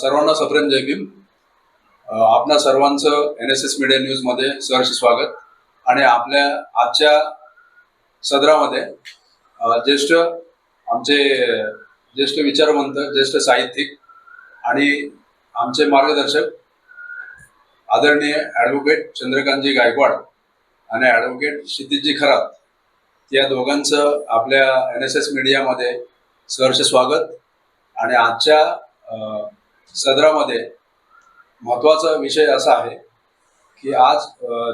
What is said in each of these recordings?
सर्वांना सप्रेम जय भीम. आपल्या आपणा सर्वांचं एन एस एस मीडिया न्यूजमध्ये सहर्ष स्वागत. आणि आपल्या आजच्या सदरामध्ये ज्येष्ठ आमचे ज्येष्ठ विचारवंत ज्येष्ठ साहित्यिक आणि आमचे मार्गदर्शक आदरणीय ॲडव्होकेट चंद्रकांतजी गायकवाड आणि ॲडव्होकेट क्षितिजी खरात या दोघांचं आपल्या एन एस एस मीडियामध्ये सहर्ष स्वागत. आणि आजच्या सदरामध्ये महत्त्वाचा विषय असा आहे की आज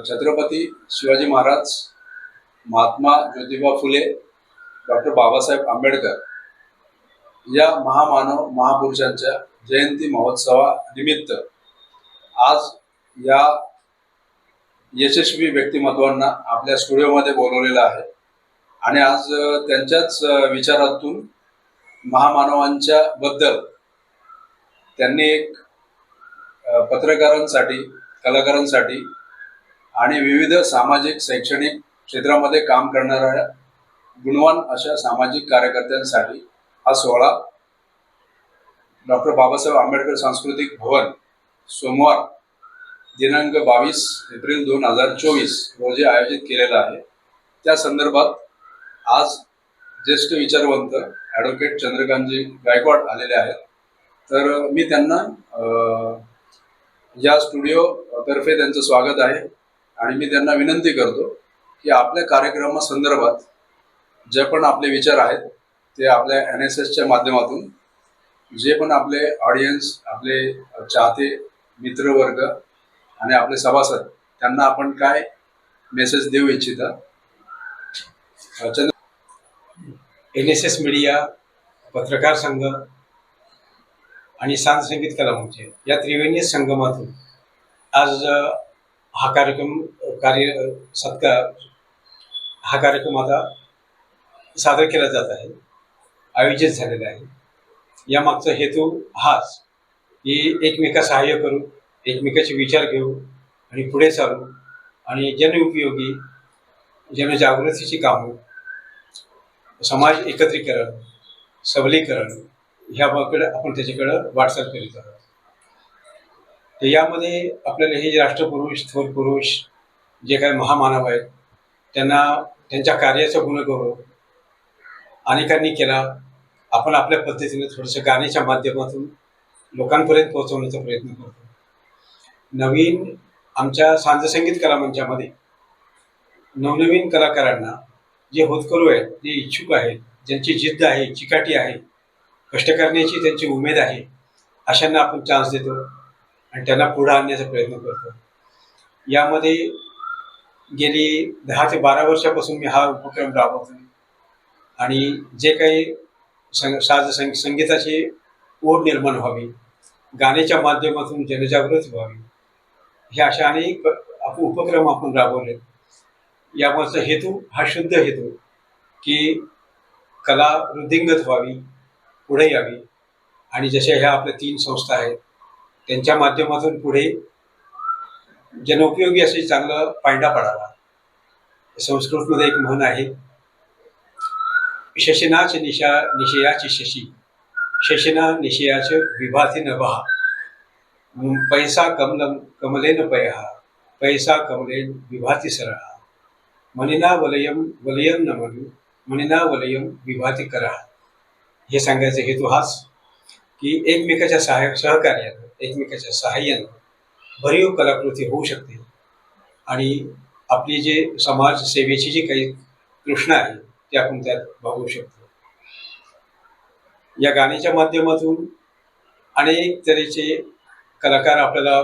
छत्रपती शिवाजी महाराज महात्मा ज्योतिबा फुले डॉक्टर बाबासाहेब आंबेडकर या महामानव महापुरुषांच्या जयंती महोत्सवानिमित्त आज या यशस्वी व्यक्तिमत्वांना आपल्या स्टुडिओमध्ये बोलवलेलं आहे. आणि आज त्यांच्याच विचारातून महामानवांच्या बद्दल त्यांनी एक पत्रकारांसाठी कलाकारांसाठी आणि विविध सामाजिक शैक्षणिक क्षेत्रामध्ये काम करणाऱ्या गुणवान अशा सामाजिक कार्यकर्त्यांसाठी हा सोहळा डॉक्टर बाबासाहेब आंबेडकर सांस्कृतिक भवन सोमवार दिनांक बावीस एप्रिल दोन हजार चोवीस रोजी आयोजित केलेला आहे. त्या संदर्भात आज ज्येष्ठ विचारवंत ॲडव्होकेट चंद्रकांतजी गायकवाड आलेले आहेत. तर मी त्यांना या स्टुडिओ तर्फे त्यांचं स्वागत आहे. आणि मी त्यांना विनंती करतो की आपल्या कार्यक्रमासंदर्भात जे पण आपले विचार आहेत ते आपल्या एन एस एसच्या माध्यमातून जे पण आपले ऑडियन्स आपले चाहते मित्रवर्ग आणि आपले सभासद त्यांना आपण काय मेसेज देऊ इच्छिता? एन एस एस मीडिया पत्रकार संघ आणि सांग संगीत कला मंच या त्रिवेणी संगमातून आज हा कार्यक्रम कार्य सत्कार हा कार्यक्रम आता सादर केला जात आहे आयोजित झालेला आहे. यामागचा हेतू हाच की एकमेका सहाय्य करू एकमेकाचे विचार घेऊ आणि पुढे चालू आणि जनउपयोगी जनजागृतीची कामं समाज एकत्रीकरण सबलीकरण ह्याकडे आपण त्याच्याकडं वाटचाल करीत आहोत. तर यामध्ये आपल्याला हे जे राष्ट्रपुरुष थोर पुरुष जे काही महामानव आहेत त्यांना त्यांच्या कार्याचा गुणगौरव अनेकांनी केला आपण आपल्या पद्धतीने थोडंसं गाण्याच्या माध्यमातून लोकांपर्यंत पोहोचवण्याचा प्रयत्न करतो. नवीन आमच्या सांज संगीत कला मंचामध्ये नवनवीन कलाकारांना जे होतकरू आहेत जे इच्छुक आहेत ज्यांची जिद्द आहे चिकाटी आहे कष्ट करण्याची त्यांची उमेद आहे अशांना आपण चान्स देतो आणि त्यांना पुढं आणण्याचा प्रयत्न करतो. यामध्ये गेली दहा ते बारा वर्षापासून मी हा उपक्रम राबवतो आणि जे काही संग साज संग संगीताची ओढ निर्माण व्हावी गाण्याच्या माध्यमातून जनजागृती व्हावी हे अशा अनेक आप- उपक्रम आपण राबवले. यामागचा हेतू हा शुद्ध हेतू की कला वृद्धिंगत व्हावी पुढे यावी. आणि जशा ह्या आपल्या तीन संस्था आहेत त्यांच्या माध्यमातून पुढे जनोपयोगी असे चांगलं पायडा पडावा. संस्कृतमध्ये एक म्हण आहे. शशनाच निशा निशयाची शशी. शशना निशयाच विभाती न बहा पैसा कमलम कमलेन पयहा पैसा कमलेन विभाती सरहा मनिना वलयम वलयम न म्हणू मनिना वलयम विभाती करा. हे सांगायचा हेतू हाच की एकमेकाच्या सहाय सहकार्यानं एकमेकाच्या सहाय्यानं भरीव कलाकृती होऊ शकते. आणि आपली जे समाज सेवेची जी काही कृष्ण आहे ती आपण त्यात बघू शकतो. या गाण्याच्या माध्यमातून अनेक तऱ्हेचे कलाकार आपल्याला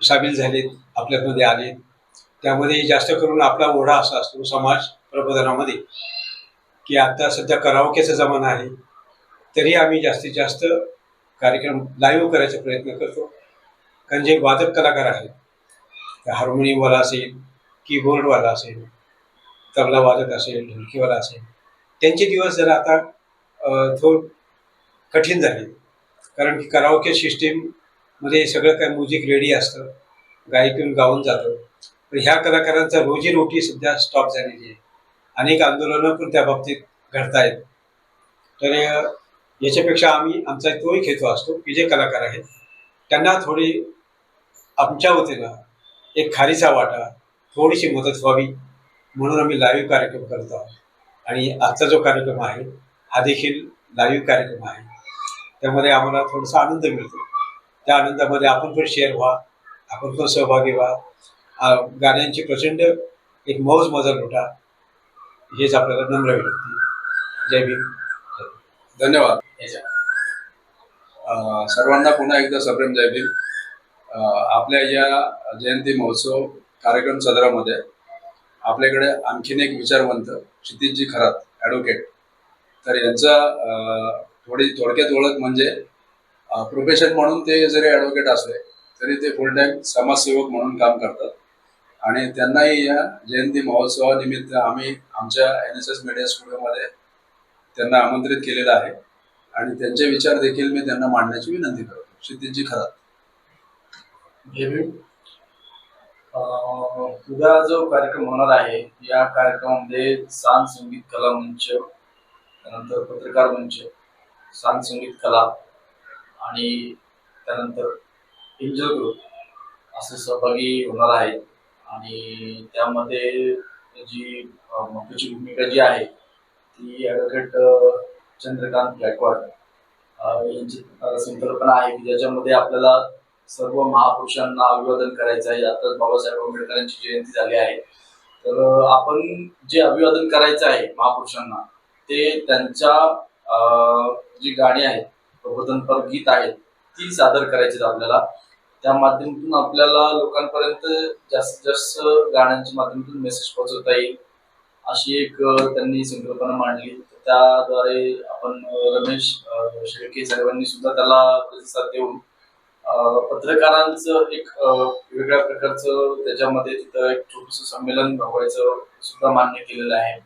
सामील झालेत आपल्यामध्ये आले त्यामध्ये जास्त करून आपला ओढा असा असतो समाज प्रबोधनामध्ये. की आता सध्या करावकेचा जमाना आहे तरी आम्ही जास्तीत जास्त कार्यक्रम लाईव्ह करायचा प्रयत्न करतो. कारण जे वादक कलाकार आहेत हार्मोनियमवाला असेल कीबोर्डवाला असेल तबला वादक असेल ढोलकीवाला असेल त्यांचे दिवस जरा आता थोड कठीण झाले. कारण की कराओके सिस्टीममध्ये सगळं काय म्युझिक रेडी असतं गायक गाऊन जातं. पण ह्या कलाकारांचा रोजीरोटी सध्या स्टॉप झालेली आहे. अनेक आंदोलनं पण त्या बाबतीत घडतायत. तर याच्यापेक्षा आम्ही आमचा तोही हेतू असतो. की जे कलाकार आहेत. त्यांना थोडी आमच्या वतीनं एक खारीचा वाटा थोडीशी मदत व्हावी म्हणून आम्ही लाईव्ह कार्यक्रम करत आहोत. आणि आजचा जो कार्यक्रम आहे हा देखील लाईव्ह कार्यक्रम आहे. त्यामध्ये आम्हाला थोडासा आनंद मिळतो. त्या आनंदामध्ये आपण पण शेअर व्हा आपण पण सहभागी व्हा. गाण्यांची प्रचंड एक मौज मजा लुटा. हेच आपल्याला नम्र विनंती. जय भीम. धन्यवाद. सर्वांना पुन्हा एकदा सप्रेम जय भीम. आपल्या या जयंती महोत्सव कार्यक्रम सदरामध्ये आपल्याकडे आणखीन एक विचारवंत क्षितिजी खरात ॲडव्होकेट तर यांचा थोडी थोडक्यात ओळख म्हणजे प्रोफेशन म्हणून ते जरी ॲडव्होकेट असले तरी ते फुल टाईम समाजसेवक म्हणून काम करतात. आणि त्यांनाही या जयंती महोत्सवानिमित्त आम्ही आमच्या एन एस एस मीडिया स्टुडिओमध्ये त्यांना आमंत्रित केलेलं आहे. आणि त्यांचे विचार देखील मी त्यांना मांडण्याची विनंती करतो. क्षितिजी खरात उद्या जो कार्यक्रम होणार आहे या कार्यक्रमामध्ये सांग संगीत कला मंच त्यानंतर पत्रकार मंच सांग संगीत कला आणि त्यानंतर एंजल ग्रुप असे सहभागी होणार आहेत. आणि त्यामध्ये जी महत्वाची भूमिका जी आहे ती ॲडव्होकेट चंद्रकांत गायकवाड यांची संकल्पना आहे की ज्याच्यामध्ये आपल्याला सर्व महापुरुषांना अभिवादन करायचं आहे. आताच बाबासाहेब आंबेडकरांची जयंती झाली आहे. तर आपण जे अभिवादन करायचं आहे महापुरुषांना ते त्यांच्या जी गाणी आहेत प्रबोधनपर गीत आहेत ती सादर करायची आपल्याला. त्या माध्यमातून आपल्याला लोकांपर्यंत जास्तीत जास्त गाण्यांच्या माध्यमातून मेसेज पोहोचवता येईल अशी एक त्यांनी संकल्पना मांडली. तर त्याद्वारे आपण रमेश शेळके साहेबांनी सुद्धा त्याला प्रतिसाद देऊन पत्रकारांचं एक वेगळ्या प्रकारचं त्याच्यामध्ये तिथं एक छोटस संमेलन भरवायचं सुद्धा मान्य केलेलं आहे.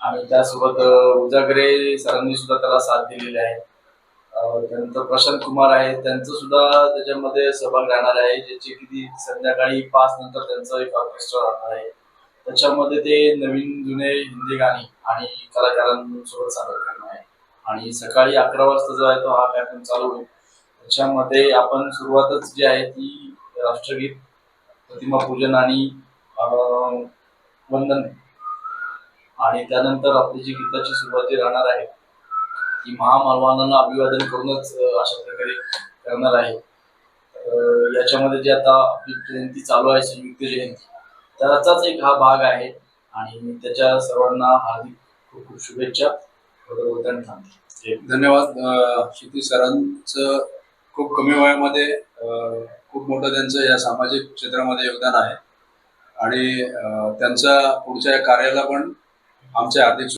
आणि त्यासोबत उजागरे सरांनी सुद्धा त्याला साथ दिलेली आहे. त्यानंतर प्रशांत कुमार आहे त्यांचं सुद्धा त्याच्यामध्ये सहभाग राहणार आहे ज्याची किती संध्याकाळी पाच नंतर त्यांचं एक ऑर्केस्ट्रा राहणार आहे. त्याच्यामध्ये ते नवीन जुने हिंदी गाणी आणि कलाकारांसोबत सादर करणार आहे. आणि सकाळी अकरा वाजता जो आहे तो हा कार्यक्रम चालू होईल. त्याच्यामध्ये आपण सुरुवातच जी आहे ती राष्ट्रगीत प्रतिमा पूजन आणि वंदन. आणि त्यानंतर आपली जी गीताची सुरुवात जी राहणार आहे की महामानवांना अभिवादन करूनच अशा प्रकारे करणार आहे. याच्यामध्ये जे आता आपली जयंती चालू आहे संयुक्त जयंती त्याचाच एक हा भाग आहे आणि त्याच्या सर्वांना हार्दिक खूप खूप शुभेच्छा. थांबते धन्यवाद. क्षितिज सरांचं खूप कमी वयामध्ये खूप मोठं त्यांचं या सामाजिक क्षेत्रामध्ये योगदान आहे. आणि त्यांचा त्यांच्या पुढच्या कार्याला पण आमच्या हार्दिक